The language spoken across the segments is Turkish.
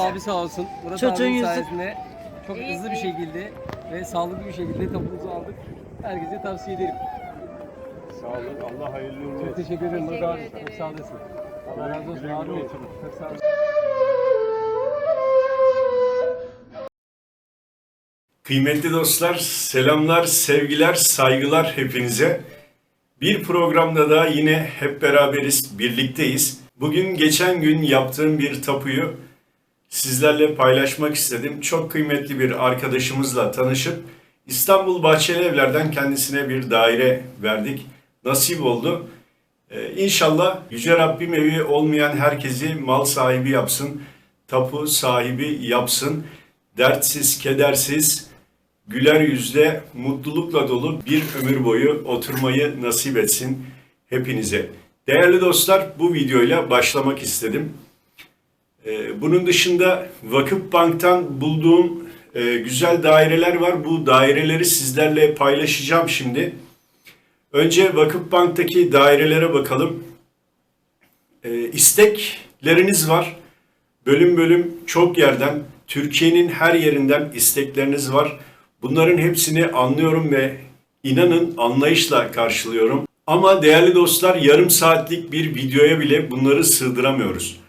abi sağ olsun. Murat Çocuğun yüzü- sayesinde çok hızlı bir şekilde ve sağlıklı bir şekilde tapumuzu aldık. Herkese tavsiye ederim. Sağ olun. Allah hayırlı uğurlu Çok olsun. teşekkür ederim Murat abi. Çok sağ olasın. Allah razı olsun Güle güle abi. oturun. Çok sağ olasın. Kıymetli dostlar, selamlar, sevgiler, saygılar hepinize. Bir programda da yine hep beraberiz, birlikteyiz. Bugün geçen gün yaptığım bir tapuyu sizlerle paylaşmak istedim. Çok kıymetli bir arkadaşımızla tanışıp İstanbul Bahçeli Evler'den kendisine bir daire verdik. Nasip oldu. Ee, İnşallah Yüce Rabbim evi olmayan herkesi mal sahibi yapsın, tapu sahibi yapsın. Dertsiz, kedersiz, güler yüzle, mutlulukla dolu bir ömür boyu oturmayı nasip etsin hepinize. Değerli dostlar, bu videoyla başlamak istedim. Ee, Bunun dışında Vakıf Bank'tan bulduğum e, güzel daireler var. Bu daireleri sizlerle paylaşacağım şimdi. Önce Vakıf Bank'taki dairelere bakalım. Ee, istekleriniz var. Bölüm bölüm çok yerden, Türkiye'nin her yerinden istekleriniz var. Bunların hepsini anlıyorum ve inanın anlayışla karşılıyorum. Ama değerli dostlar yarım saatlik bir videoya bile bunları sığdıramıyoruz.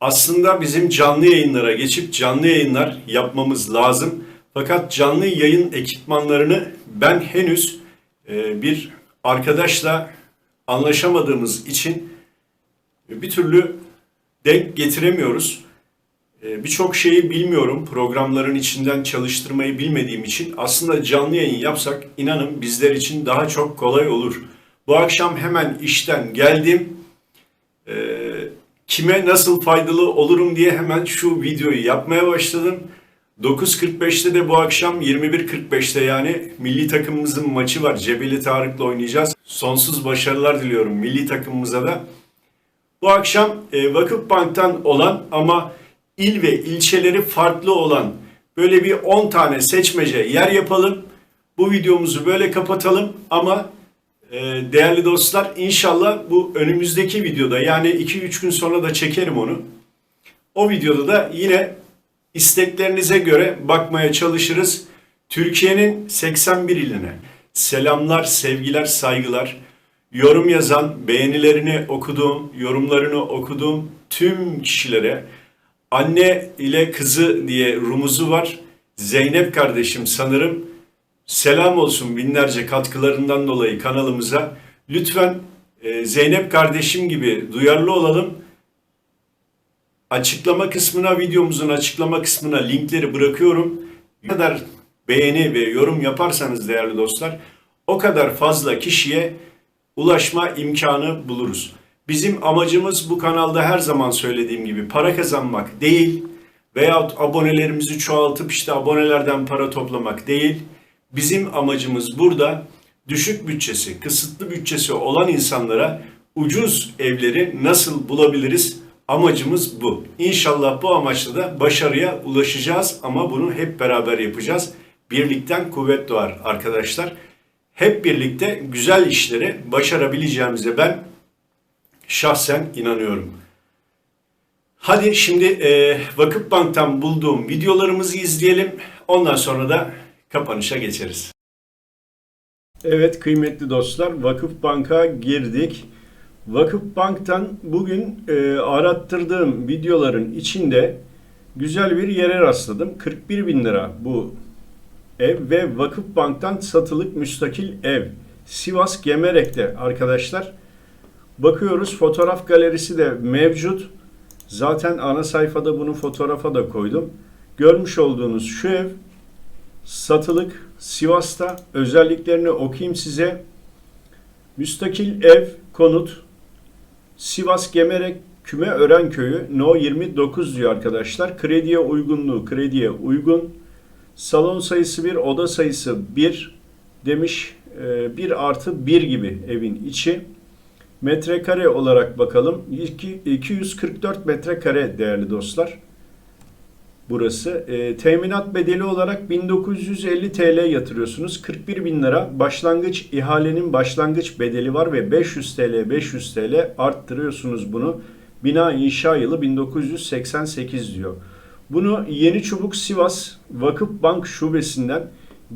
Aslında bizim canlı yayınlara geçip canlı yayınlar yapmamız lazım. Fakat canlı yayın ekipmanlarını ben henüz e, bir arkadaşla anlaşamadığımız için bir türlü denk getiremiyoruz. Ee, Birçok şeyi bilmiyorum. Programların içinden çalıştırmayı bilmediğim için aslında canlı yayın yapsak inanın bizler için daha çok kolay olur. Bu akşam hemen işten geldim. Kime nasıl faydalı olurum diye hemen şu videoyu yapmaya başladım. 9.45'te de bu akşam 21.45'te yani milli takımımızın maçı var. Cebeli Tarık'la oynayacağız. Sonsuz başarılar diliyorum milli takımımıza da. Bu akşam e, Vakıf Bank'tan olan ama il ve ilçeleri farklı olan böyle bir 10 tane seçmece yer yapalım. Bu videomuzu böyle kapatalım ama değerli dostlar inşallah bu önümüzdeki videoda yani 2-3 gün sonra da çekerim onu. O videoda da yine isteklerinize göre bakmaya çalışırız. Türkiye'nin 81 iline selamlar, sevgiler, saygılar. Yorum yazan, beğenilerini okuduğum, yorumlarını okuduğum tüm kişilere anne ile kızı diye rumuzu var. Zeynep kardeşim sanırım selam olsun binlerce katkılarından dolayı kanalımıza. Lütfen e, Zeynep kardeşim gibi duyarlı olalım. Açıklama kısmına, videomuzun açıklama kısmına linkleri bırakıyorum. Ne kadar beğeni ve yorum yaparsanız değerli dostlar, o kadar fazla kişiye ulaşma imkanı buluruz. Bizim amacımız bu kanalda her zaman söylediğim gibi para kazanmak değil veyahut abonelerimizi çoğaltıp işte abonelerden para toplamak değil. Bizim amacımız burada düşük bütçesi, kısıtlı bütçesi olan insanlara ucuz evleri nasıl bulabiliriz? Amacımız bu. İnşallah bu amaçla da başarıya ulaşacağız ama bunu hep beraber yapacağız. Birlikten kuvvet doğar arkadaşlar. Hep birlikte güzel işleri başarabileceğimize ben şahsen inanıyorum. Hadi şimdi e, Vakıf Bank'tan bulduğum videolarımızı izleyelim. Ondan sonra da kapanışa geçeriz. Evet kıymetli dostlar Vakıf Bank'a girdik. Vakıf Bank'tan bugün e, arattırdığım videoların içinde güzel bir yere rastladım. 41 bin lira bu ev ve Vakıf Bank'tan satılık müstakil ev. Sivas Gemerek'te arkadaşlar. Bakıyoruz fotoğraf galerisi de mevcut. Zaten ana sayfada bunu fotoğrafa da koydum. Görmüş olduğunuz şu ev satılık Sivas'ta özelliklerini okuyayım size. Müstakil ev konut Sivas Gemerek Küme Ören Köyü No 29 diyor arkadaşlar. Krediye uygunluğu krediye uygun. Salon sayısı 1, oda sayısı 1 demiş. 1 artı 1 gibi evin içi. Metrekare olarak bakalım. İki- 244 metrekare değerli dostlar. Burası. E, teminat bedeli olarak 1950 TL yatırıyorsunuz. 41 bin lira başlangıç ihalenin başlangıç bedeli var ve 500 TL 500 TL arttırıyorsunuz bunu. Bina inşa yılı 1988 diyor. Bunu Yeni Çubuk Sivas Vakıf Bank Şubesi'nden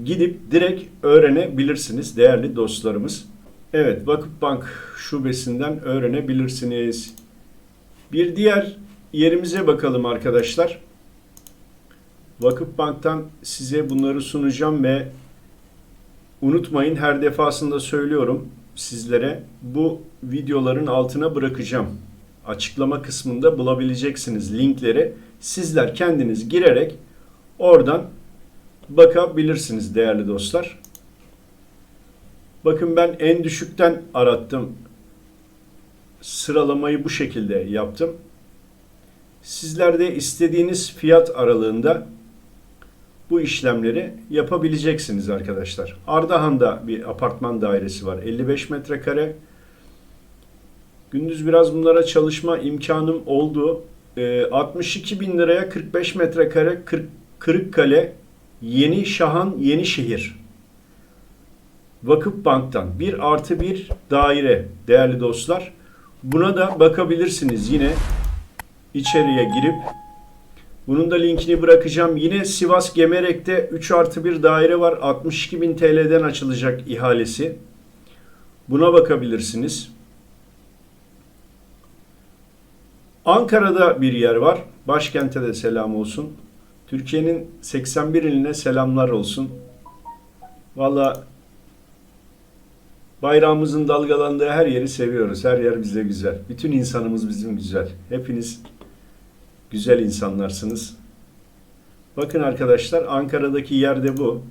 gidip direkt öğrenebilirsiniz değerli dostlarımız. Evet Vakıf Bank Şubesi'nden öğrenebilirsiniz. Bir diğer yerimize bakalım arkadaşlar. Vakıf Bank'tan size bunları sunacağım ve unutmayın her defasında söylüyorum sizlere bu videoların altına bırakacağım. Açıklama kısmında bulabileceksiniz linkleri. Sizler kendiniz girerek oradan bakabilirsiniz değerli dostlar. Bakın ben en düşükten arattım. Sıralamayı bu şekilde yaptım. Sizler de istediğiniz fiyat aralığında bu işlemleri yapabileceksiniz arkadaşlar. Ardahan'da bir apartman dairesi var. 55 metrekare. Gündüz biraz bunlara çalışma imkanım oldu. Ee, 62 bin liraya 45 metrekare 40, Kırıkkale Yeni Şahan Yenişehir. Vakıf Bank'tan bir artı bir daire değerli dostlar. Buna da bakabilirsiniz yine içeriye girip. Bunun da linkini bırakacağım. Yine Sivas Gemerek'te 3 artı bir daire var. 62 bin TL'den açılacak ihalesi. Buna bakabilirsiniz. Ankara'da bir yer var. Başkente de selam olsun. Türkiye'nin 81 iline selamlar olsun. Valla bayrağımızın dalgalandığı her yeri seviyoruz. Her yer bize güzel. Bütün insanımız bizim güzel. Hepiniz güzel insanlarsınız. Bakın arkadaşlar Ankara'daki yerde bu.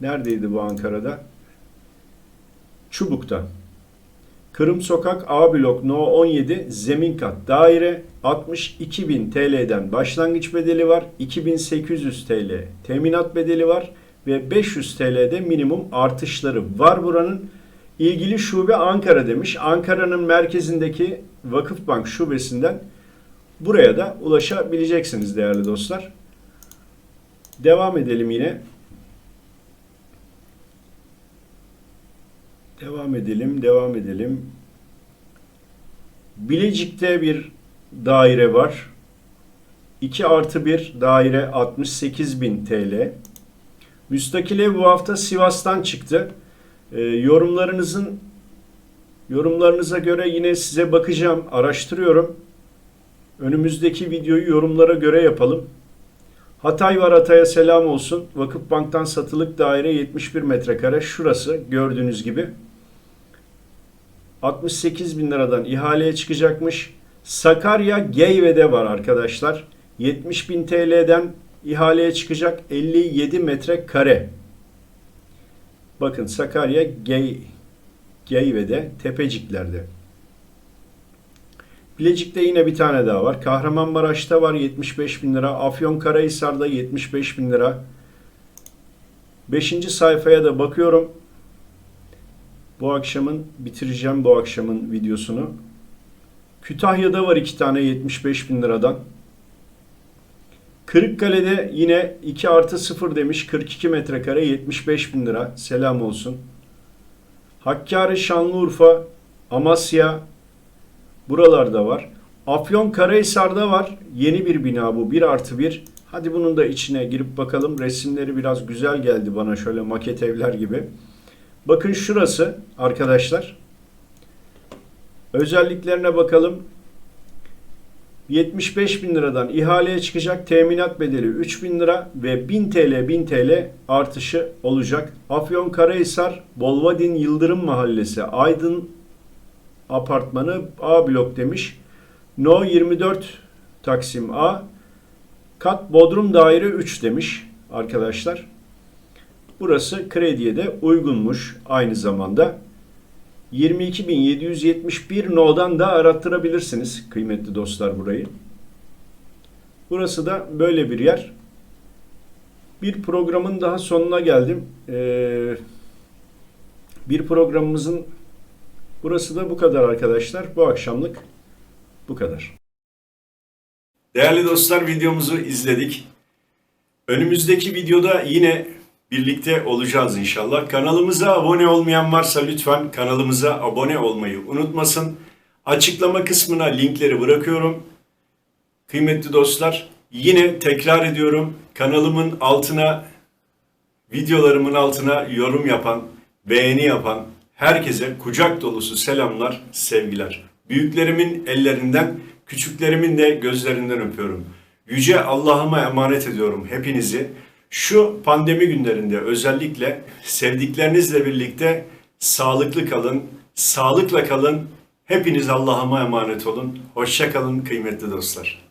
Neredeydi bu Ankara'da? Çubuk'ta. Kırım Sokak A blok No 17 zemin kat daire 62.000 TL'den başlangıç bedeli var. 2800 TL teminat bedeli var ve 500 TL'de minimum artışları var buranın. İlgili şube Ankara demiş. Ankara'nın merkezindeki Vakıfbank şubesinden buraya da ulaşabileceksiniz değerli dostlar. Devam edelim yine. Devam edelim, devam edelim. Bilecik'te bir daire var. 2 artı 1 daire 68 bin TL. Müstakil ev bu hafta Sivas'tan çıktı. Ee, yorumlarınızın yorumlarınıza göre yine size bakacağım, araştırıyorum. Önümüzdeki videoyu yorumlara göre yapalım. Hatay var Hatay'a selam olsun. Vakıfbank'tan satılık daire 71 metrekare. Şurası gördüğünüz gibi. 68 bin liradan ihaleye çıkacakmış. Sakarya Geyve'de var arkadaşlar. 70 bin TL'den ihaleye çıkacak 57 metrekare. Bakın Sakarya Gey, Geyve'de, Tepecikler'de. Bilecik'te yine bir tane daha var. Kahramanmaraş'ta var 75 bin lira. Afyonkarahisar'da 75 bin lira. Beşinci sayfaya da bakıyorum. Bu akşamın bitireceğim bu akşamın videosunu. Kütahya'da var iki tane 75 bin liradan. Kırıkkale'de yine 2 artı 0 demiş 42 metrekare 75 bin lira. Selam olsun. Hakkari, Şanlıurfa, Amasya buralarda var. Afyon Karahisar'da var. Yeni bir bina bu. 1 artı 1. Hadi bunun da içine girip bakalım. Resimleri biraz güzel geldi bana şöyle maket evler gibi. Bakın şurası arkadaşlar. Özelliklerine bakalım. 75 bin liradan ihaleye çıkacak teminat bedeli 3 bin lira ve 1000 TL 1000 TL artışı olacak. Afyon Karahisar Bolvadin Yıldırım Mahallesi Aydın Apartmanı A blok demiş. No 24 Taksim A kat Bodrum Daire 3 demiş arkadaşlar. Burası krediye de uygunmuş aynı zamanda. 22.771 no'dan da arattırabilirsiniz kıymetli dostlar burayı. Burası da böyle bir yer. Bir programın daha sonuna geldim. Ee, bir programımızın burası da bu kadar arkadaşlar. Bu akşamlık bu kadar. Değerli dostlar videomuzu izledik. Önümüzdeki videoda yine birlikte olacağız inşallah. Kanalımıza abone olmayan varsa lütfen kanalımıza abone olmayı unutmasın. Açıklama kısmına linkleri bırakıyorum. Kıymetli dostlar, yine tekrar ediyorum. Kanalımın altına, videolarımın altına yorum yapan, beğeni yapan herkese kucak dolusu selamlar, sevgiler. Büyüklerimin ellerinden, küçüklerimin de gözlerinden öpüyorum. Yüce Allah'ıma emanet ediyorum hepinizi. Şu pandemi günlerinde özellikle sevdiklerinizle birlikte sağlıklı kalın, sağlıkla kalın. Hepiniz Allah'ıma emanet olun. Hoşça kalın kıymetli dostlar.